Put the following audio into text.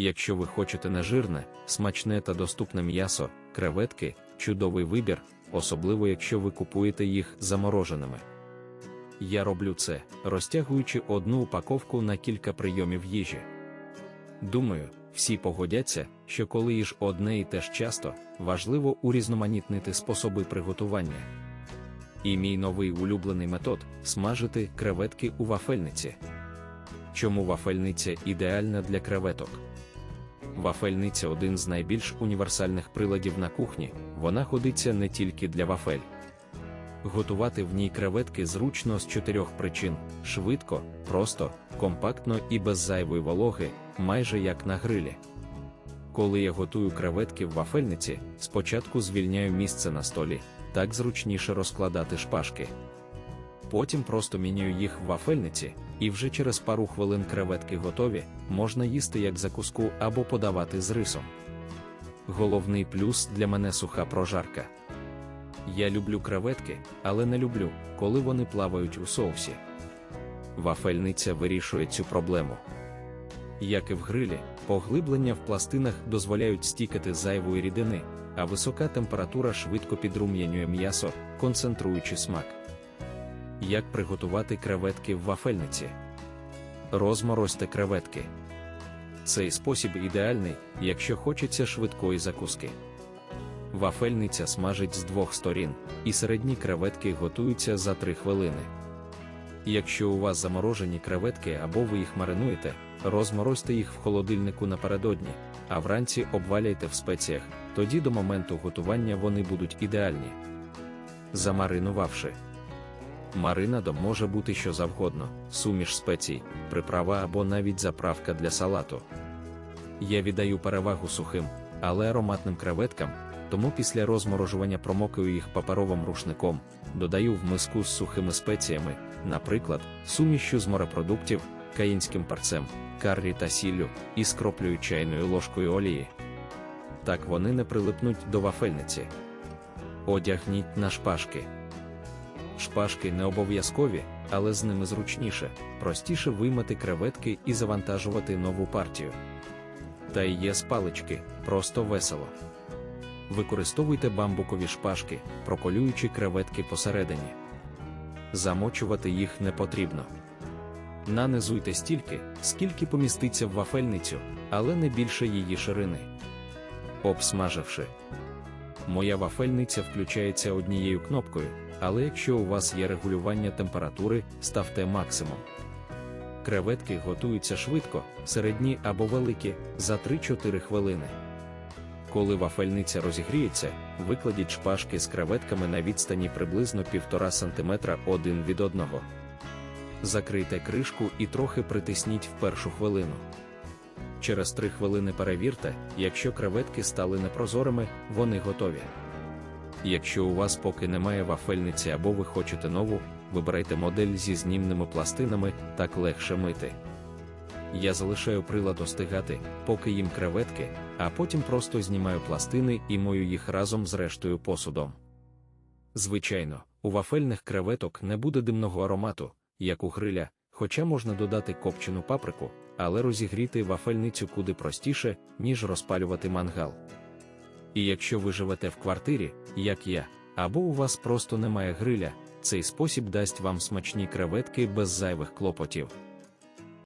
Якщо ви хочете нежирне, смачне та доступне м'ясо, креветки чудовий вибір, особливо якщо ви купуєте їх замороженими. Я роблю це, розтягуючи одну упаковку на кілька прийомів їжі. Думаю, всі погодяться, що коли їж одне і те ж часто, важливо урізноманітнити способи приготування. І мій новий улюблений метод смажити креветки у вафельниці. Чому вафельниця ідеальна для креветок? Вафельниця один з найбільш універсальних приладів на кухні, вона ходиться не тільки для вафель. Готувати в ній креветки зручно з чотирьох причин: швидко, просто, компактно і без зайвої вологи, майже як на грилі. Коли я готую креветки в вафельниці, спочатку звільняю місце на столі, так зручніше розкладати шпажки. Потім просто міняю їх в вафельниці, і вже через пару хвилин креветки готові, можна їсти як закуску або подавати з рисом. Головний плюс для мене суха прожарка. Я люблю креветки, але не люблю, коли вони плавають у соусі. Вафельниця вирішує цю проблему. Як і в грилі, поглиблення в пластинах дозволяють стікати зайвої рідини, а висока температура швидко підрум'янює м'ясо, концентруючи смак. Як приготувати креветки в вафельниці? Розморозьте креветки. Цей спосіб ідеальний, якщо хочеться швидкої закуски. Вафельниця смажить з двох сторін, і середні креветки готуються за 3 хвилини. Якщо у вас заморожені креветки або ви їх маринуєте, розморозьте їх в холодильнику напередодні, а вранці обваляйте в спеціях, тоді до моменту готування вони будуть ідеальні. Замаринувавши. Маринадом може бути що завгодно, суміш спецій, приправа або навіть заправка для салату. Я віддаю перевагу сухим, але ароматним креветкам, тому після розморожування промокаю їх паперовим рушником, додаю в миску з сухими спеціями, наприклад, сумішю з морепродуктів, каїнським перцем, каррі та сіллю, і скроплюю чайною ложкою олії. Так вони не прилипнуть до вафельниці. Одягніть на шпажки. Шпажки не обов'язкові, але з ними зручніше, простіше виймати креветки і завантажувати нову партію. Та й є спалички, просто весело. Використовуйте бамбукові шпажки, проколюючи креветки посередині. Замочувати їх не потрібно. Нанизуйте стільки, скільки поміститься в вафельницю, але не більше її ширини. Обсмаживши. Моя вафельниця включається однією кнопкою, але якщо у вас є регулювання температури, ставте максимум. Креветки готуються швидко, середні або великі, за 3-4 хвилини. Коли вафельниця розігріється, викладіть шпажки з креветками на відстані приблизно 1,5 см один від одного. Закрийте кришку і трохи притисніть в першу хвилину. Через 3 хвилини перевірте, якщо креветки стали непрозорими, вони готові. Якщо у вас поки немає вафельниці або ви хочете нову, вибирайте модель зі знімними пластинами, так легше мити. Я залишаю прилад остигати, поки їм креветки, а потім просто знімаю пластини і мою їх разом з рештою посудом. Звичайно, у вафельних креветок не буде димного аромату, як у гриля, хоча можна додати копчену паприку, але розігріти вафельницю куди простіше, ніж розпалювати мангал. І якщо ви живете в квартирі, як я, або у вас просто немає гриля, цей спосіб дасть вам смачні креветки без зайвих клопотів.